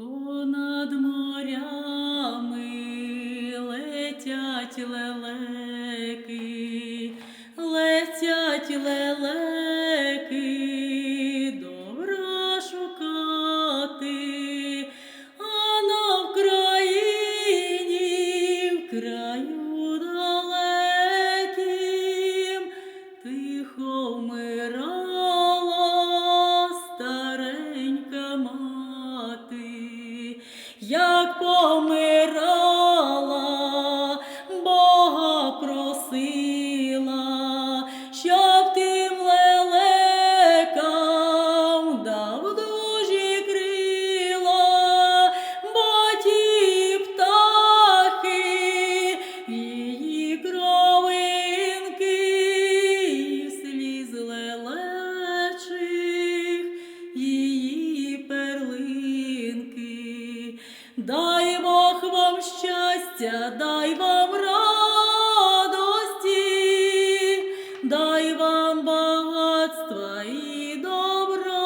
Понад морями летять лелеки, летять лелеки, добра шукати, як помирала, Дай Бог вам щастя, дай вам радості, дай вам багатства і добра.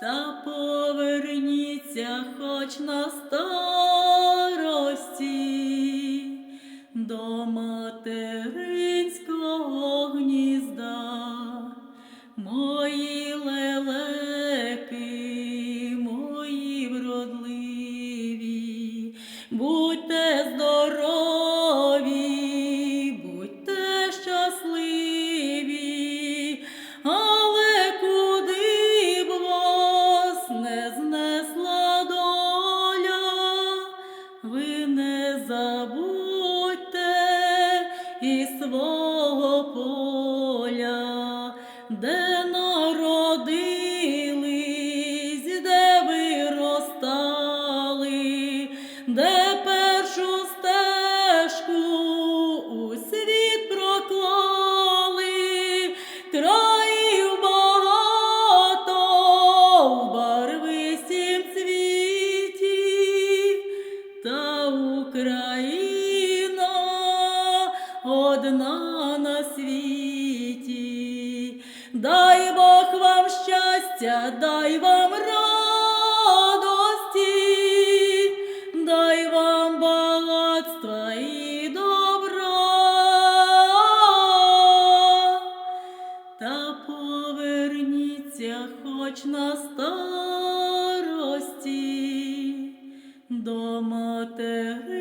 Та поверніться хоч на старості будьте здорові, будьте щасливі, але куди б вас не знесла доля, ви не забудьте країв багато в барвистім цвіті, та Україна одна на світі. Дай Бог вам щастя, дай вам радості, хоч на старості до матері.